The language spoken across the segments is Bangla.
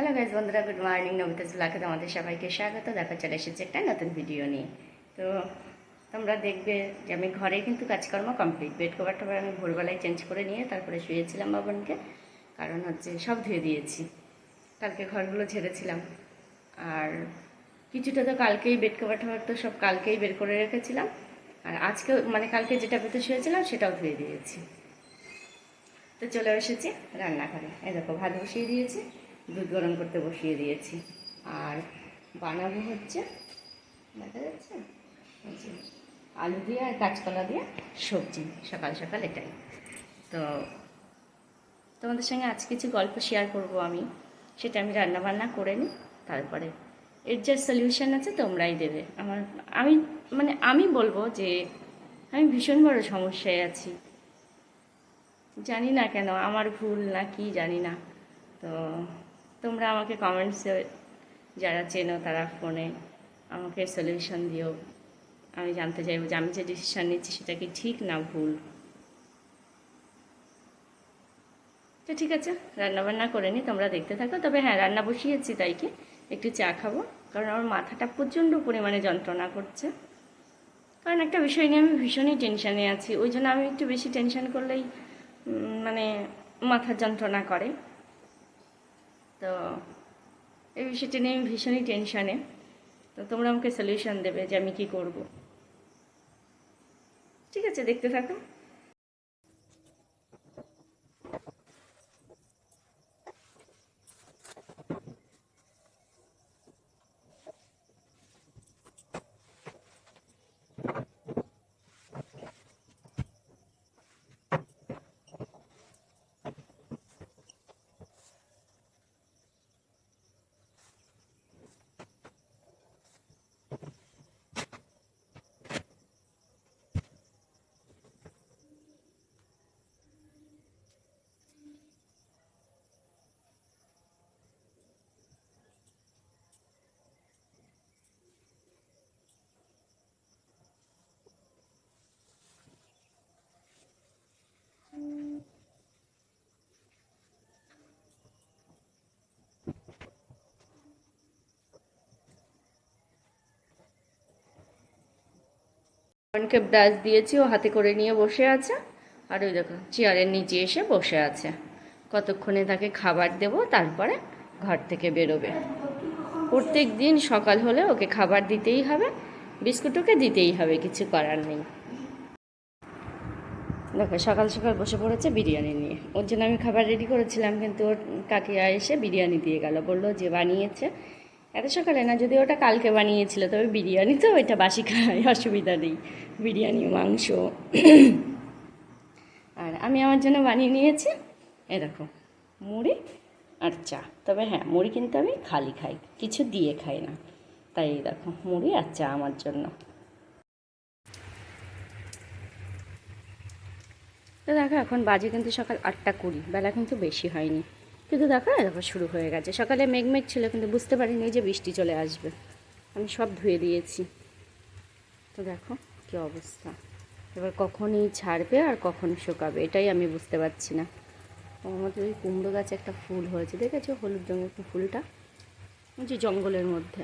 হ্যালো গাইজ বন্ধুরা গুড মর্নিং নবিতা জুলাকে তোমাদের সবাইকে স্বাগত। দেখা, চলে এসেছে একটা নতুন ভিডিও নিয়ে। তো তোমরা দেখবে যে আমি ঘরে কিন্তু কাজকর্ম কমপ্লিট বেড কভার টভার আমি ভোরবেলায় চেঞ্জ করে নিয়ে তারপরে শুয়েছিলাম বাবনকে। কারণ হচ্ছে সব ধুয়ে দিয়েছি। কালকে ঘরগুলো ঝেড়েছিলাম। আর কিছুটা তো কালকেই বেড কভার টভার তো সব কালকেই বের করে রেখেছিলাম। আর আজকে মানে কালকে যেটা পেতে শুয়েছিলাম সেটাও ধুয়ে দিয়েছি। তো চলে এসেছি রান্নাঘরে। দেখো, ভাত বসিয়ে দিয়েছি। দুধ গরম করতে বসিয়ে দিয়েছি। আর বানাবো হচ্ছে, দেখা যাচ্ছে? আলু দিয়ে আর কাঁচকলা দিয়ে সবজি, সকাল সকাল এটাই। তো তোমাদের সঙ্গে আজ কিছু গল্প শেয়ার করব আমি। সেটা আমি রান্না বান্না করে নিই, তারপরে এর যা সলিউশন আছে তোমরাই দেবে। আমার, আমি মানে আমি বলব যে আমি ভীষণ বড় সমস্যায় আছি। জানি না কেন, আমার ভুল না কি জানি না। তো তোমরা আমাকে কমেন্টসে যারা চেনো তারা ফোনে আমাকে সলিউশন দিও। আমি জানতে চাইব যে আমি যে ডিসিশন নিচ্ছি সেটা কি ঠিক না ভুল? তো ঠিক আছে রান্না বান্না করে নি, তোমরা দেখতে থাকো। তবে হ্যাঁ রান্না বসিয়েছি তাই কি, একটু চা খাব। কারণ আমার মাথাটা প্রচণ্ড পরিমাণে যন্ত্রণা করছে। কারণ একটা বিষয় নিয়ে আমি ভীষণই টেনশানে আছি। ওই জন্য আমি একটু বেশি টেনশন করলেই মানে মাথার যন্ত্রণা করে। তো এই বিষয়টা নিয়ে আমি ভীষণই টেনশানে তো তোমরা আমাকে সলিউশন দেবে যে আমি কি করব। ঠিক আছে, দেখতে থাকো। বোনকে ব্রাশ দিয়েছি, ও হাতে করে নিয়ে বসে আছে। আর ওই দেখো, চেয়ারের নিচে এসে বসে আছে। কতক্ষণে তাকে খাবার দেব, তারপরে ঘর থেকে বেরোবে। প্রত্যেক দিন সকাল হলে ওকে খাবার দিতেই হবে, বিস্কুট ওকে দিতেই হবে, কিছু করার নেই। দেখো, সকাল সকাল বসে পড়েছে বিরিয়ানি নিয়ে। ওর জন্য আমি খাবার রেডি করেছিলাম, কিন্তু ওর কাকিয়া এসে বিরিয়ানি দিয়ে গেল। বলল যে বানিয়েছে এত সকালে না, যদি ওটা কালকে বানিয়েছিল, তবে বিরিয়ানি তো ওইটা বাসি খাই অসুবিধা নেই। বিরিয়ানি, মাংস। আর আমি আমার জন্য বানিয়ে নিয়েছি, এ দেখো, মুড়ি আর চা। তবে হ্যাঁ মুড়ি কিন্তু আমি খালি খাই, কিছু দিয়ে খাই না। তাই দেখো, মুড়ি আর চা আমার জন্য। তো দেখো, এখন বাজে কিন্তু সকাল আটটা কুড়ি, বেলা কিন্তু বেশি হয়নি। কিন্তু দেখো না দেখো শুরু হয়ে গেছে। সকালে মেঘমেঘ ছিল, কিন্তু বুঝতে পারিনি যে বৃষ্টি চলে আসবে। আমি সব ধুয়ে দিয়েছি। তো দেখো কী অবস্থা। এবার কখনই ছাড়বে আর কখন শুকাবে, এটাই আমি বুঝতে পারছি না। আমাদের ওই কুমড়ো গাছে একটা ফুল হয়েছে, দেখেছ? হলুদ রঙের ফুলটা? ওই জঙ্গলের মধ্যে।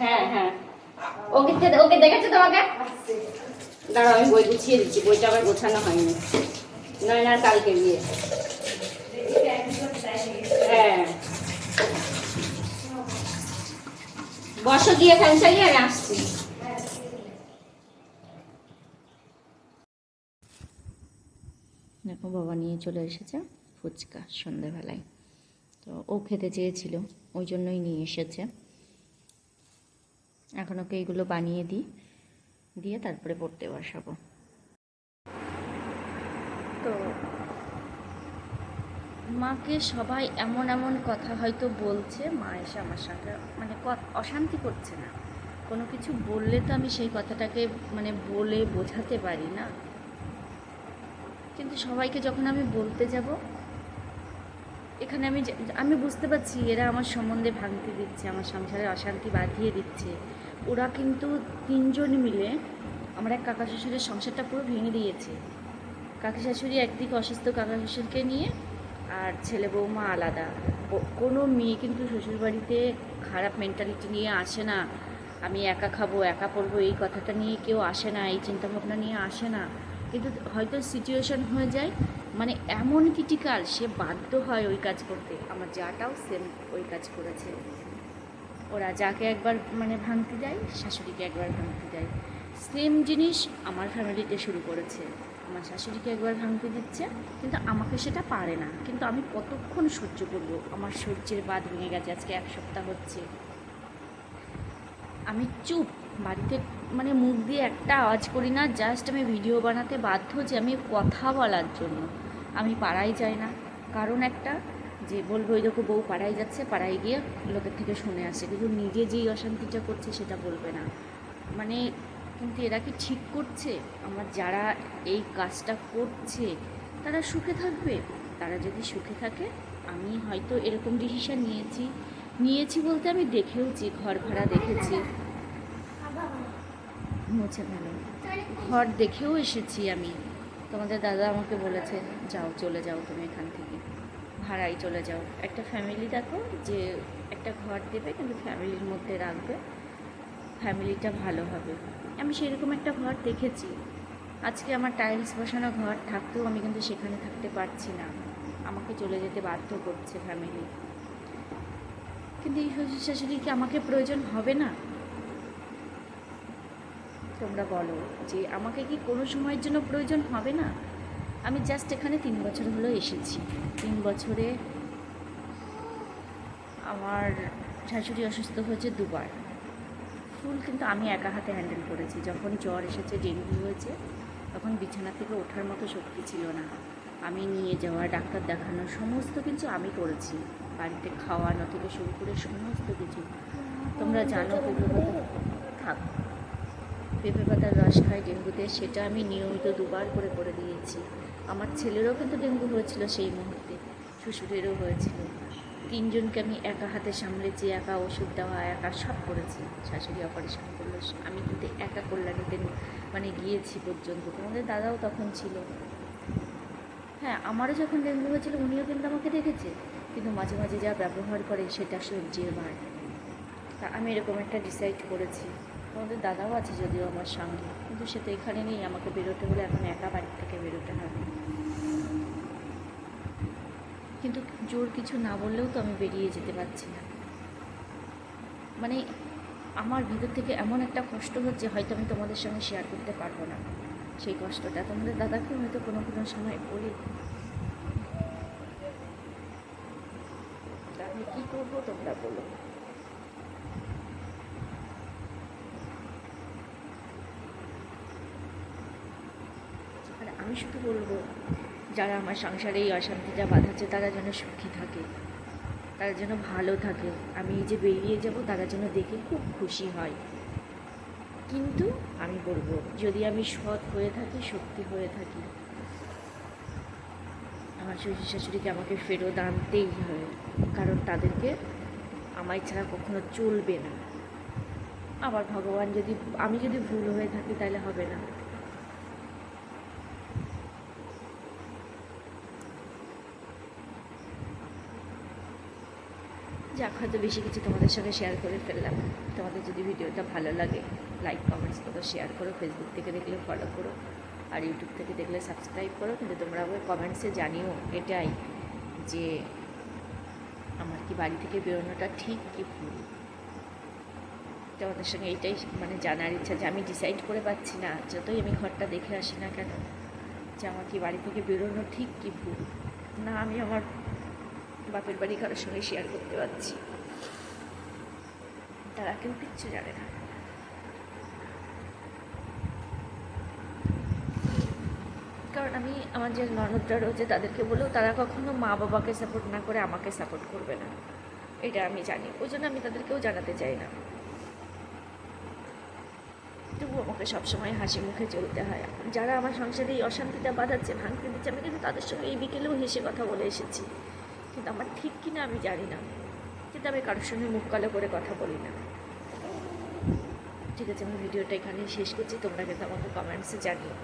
হ্যাঁ হ্যাঁ। ওকে ওকে দেখেছ তোমাকে? দাঁড়াও, আমি বই গুছিয়ে দিচ্ছি। বইটা আবার গোছানো হয়নি। নয় না কালকে গিয়ে হ্যাঁ। বসো গিয়ে ফ্যান চালিয়ে আমি আসছি। দেখো বাবা নিয়ে চলে এসেছে ফুচকা সন্ধেবেলায়। তো ও খেতে চেয়েছিল ওই জন্যই নিয়ে এসেছে। এখন ওকে এইগুলো বানিয়ে দিই দিয়ে তারপরে পড়তে বসাবো। তো মাকে সবাই এমন এমন কথা হয়তো বলছে, মা এসে আমার সঙ্গে মানে অশান্তি করছে না। কোনো কিছু বললে তো আমি সেই কথাটাকে মানে বলে বোঝাতে পারি না। কিন্তু সবাইকে যখন আমি বলতে যাব, এখানে আমি আমি বুঝতে পারছি এরা আমার সম্বন্ধে ভাঙতে দিচ্ছে, আমার সংসারে অশান্তি বাঁধিয়ে দিচ্ছে। ওরা কিন্তু তিনজন মিলে আমার এক কাকা শ্বশুরের সংসারটা পুরো ভেঙে দিয়েছে। কাকি শাশুড়ি একদিকে অসুস্থ কাকা শ্বশুরকে নিয়ে আর ছেলে বৌমা আলাদা। কোনো মেয়ে কিন্তু শ্বশুরবাড়িতে খারাপ মেন্টালিটি নিয়ে আসে না। আমি একা খাব, একা পড়ব, এই কথাটা নিয়ে কেউ আসে না, এই চিন্তাভাবনা নিয়ে আসে না। কিন্তু হয়তো সিচুয়েশন হয়ে যায় মানে এমন ক্রিটিক্যাল সে বাধ্য হয় ওই কাজ করতে। আমার যাটাও সেম ওই কাজ করেছে। ওরা যাকে একবার মানে ভাঙতে দেয়, শাশুড়িকে একবার ভাঙতে দেয়। সেম জিনিস আমার ফ্যামিলিতে শুরু করেছে। আমার শাশুড়িকে একবার ভাঙতে দিচ্ছে, কিন্তু আমাকে সেটা পারে না। কিন্তু আমি কতক্ষণ সহ্য করব? আমার সহ্যের বাদ ভেঙে গেছে, আজকে এক সপ্তাহ হচ্ছে। আমি চুপ। বাড়িতে মানে মুখ দিয়ে একটা আওয়াজ করি না জাস্ট আমি ভিডিও বানাতে বাধ্য যে আমি কথা বলার জন্য। আমি পাড়ায় যাই না। কারণ একটা যে বলব ওই দেখো বউ পাড়ায় যাচ্ছে, পাড়ায় গিয়ে লোকের থেকে শুনে আসে। কিন্তু নিজে যেই অশান্তিটা করছে, সেটা বলবে না। মানে কিন্তু এরা কি ঠিক করছে? আমার যারা এই কাজটা করছে, তারা সুখে থাকবে? তারা যদি সুখে থাকে, আমি হয়তো এরকম ডিসিশন নিয়েছি। নিয়েছি বলতে আমি দেখেওছি, ঘর ভাড়া দেখেছি। মুছে ভালো। ঘর দেখেও এসেছি আমি। তোমাদের দাদা আমাকে বলেছে, যাও, চলে যাও তুমি এখান থেকে। ভাড়াই চলে যাও। একটা ফ্যামিলি দেখো যে একটা ঘর দেবে, কিন্তু ফ্যামিলির মধ্যে রাখবে। ফ্যামিলিটা ভালো হবে। আমি সেরকম একটা ঘর দেখেছি। আজকে আমার টাইলস বসানো ঘর, থাকতেও আমি কিন্তু সেখানে থাকতে পারছি না। আমাকে চলে যেতে বাধ্য করছে ফ্যামিলি কিন্তু এই শ্বশুর শাশুড়ি কি আমাকে প্রয়োজন হবে না? তোমরা বলো যে আমাকে কি কোনো সময়ের জন্য প্রয়োজন হবে না? আমি জাস্ট এখানে তিন বছর হলো এসেছি। তিন বছরে আমার শাশুড়ি অসুস্থ হয়েছে দুবার। ফুল কিন্তু আমি একা হাতে হ্যান্ডেল করেছি। যখন জ্বর এসেছে, ডেঙ্গু হয়েছে, তখন বিছানা থেকে ওঠার মতো শক্তি ছিল না। আমি নিয়ে যাওয়া, ডাক্তার দেখানো, সমস্ত কিছু আমি করেছি। বাড়িতে খাওয়ানো থেকে শুরু করে সমস্ত কিছু। তোমরা জানো থাক। পেঁপে পাতার রস খায় ডেঙ্গুতে, সেটা আমি নিয়মিত দুবার করে করে দিয়েছি। আমার ছেলেরও কিন্তু ডেঙ্গু হয়েছিল সেই মুহূর্তে, শ্বশুরেরও হয়েছিল। তিনজনকে আমি একা হাতে সামলেছি, একা ওষুধ দেওয়া, একা সব করেছি। শাশুড়ি অপারেশন করল, আমি কিন্তু একা কল্যাণীতে মানে গিয়েছি পর্যন্ত। তোমাদের দাদাও তখন ছিল। হ্যাঁ আমারও যখন ডেঙ্গু হয়েছিল, উনিও কিন্তু আমাকে দেখেছে কিন্তু মাঝে মাঝে যা ব্যবহার করে সেটা সবজির বার তা আমি এরকম একটা ডিসাইড করেছি। তোমাদের দাদাও আছে যদিও আমার সঙ্গে, কিন্তু সে তো এখানে নেই, আমাকে বেরোতে হলে এখন একা বাড়ি থেকে বেরোতে হবে। কিন্তু জোর কিছু না বললেও তো আমি বেরিয়ে যেতে পারছি না। মানে আমার ভিতর থেকে এমন একটা কষ্ট হচ্ছে, হয়তো আমি তোমাদের সঙ্গে শেয়ার করতে পারব না। সেই কষ্টটা তোমাদের দাদাকে হয়তো কোনো কোনো সময় বলি। আমি কী করব তোমরা বলো। আমি শুধু বলব যারা আমার সংসারে এই অশান্তিটা বাঁধাচ্ছে, তারা যেন সুখী থাকে, তারা যেন ভালো থাকে। আমি এই যে বেরিয়ে যাব, তারা যেন দেখে খুব খুশি হয়। কিন্তু আমি বলব, যদি আমি সৎ হয়ে থাকি সত্যি হয়ে থাকি, আমার শ্বশুর শাশুড়িকে আমাকে ফেরত আনতেই হবে কারণ তাদেরকে আমায় ছাড়া কখনো চলবে না। আবার ভগবান যদি, আমি যদি ভুল হয়ে থাকি, তাহলে হবে না। যাক, হয়তো বেশি কিছু তোমাদের সঙ্গে শেয়ার করে ফেললাম। তোমাদের যদি ভিডিওটা ভালো লাগে লাইক কমেন্টস করো শেয়ার করো ফেসবুক থেকে দেখলে ফলো করো, আর ইউটিউব থেকে দেখলে সাবস্ক্রাইব করো। কিন্তু তোমরা আমাকে কমেন্টসে জানিও এটাই যে আমার কি বাড়ি থেকে বেরোনোটা ঠিক কি ভুল। তোমাদের সঙ্গে এইটাই মানে জানার ইচ্ছা যে আমি ডিসাইড করে পাচ্ছি না, যতই আমি ঘরটা দেখে আসি না কেন, যে আমার কি বাড়ি থেকে বেরোনো ঠিক কি ভুল। না, আমি আমার বাপের বাড়ি কারোর সঙ্গে শেয়ার করতে পারছি। তারা কেউ কিচ্ছু জানে না। কারণ আমি, আমার যে ননদরা রয়েছে, তাদেরকে বলেও তারা কখনো মা বাবাকে সাপোর্ট না করে আমাকে সাপোর্ট করবে না। এটা আমি জানি। ওই জন্য আমি তাদেরকেও জানাতে চাই না। তবু আমাকে সবসময় হাসি মুখে চলতে হয়। যারা আমার সংসারে এই অশান্তিটা বাঁধাচ্ছে, ভাঙতে দিচ্ছে, আমি কিন্তু তাদের সঙ্গে এই বিকেলেও হেসে কথা বলে এসেছি। আমার ঠিক কি না আমি জানি না। কিন্তু আমি কারোর সঙ্গে মুখ কালো করে কথা বলি না। ঠিক আছে, আমি ভিডিওটা এখানেই শেষ করছি। তোমরা কিন্তু আমাকে কমেন্টসে জানিও।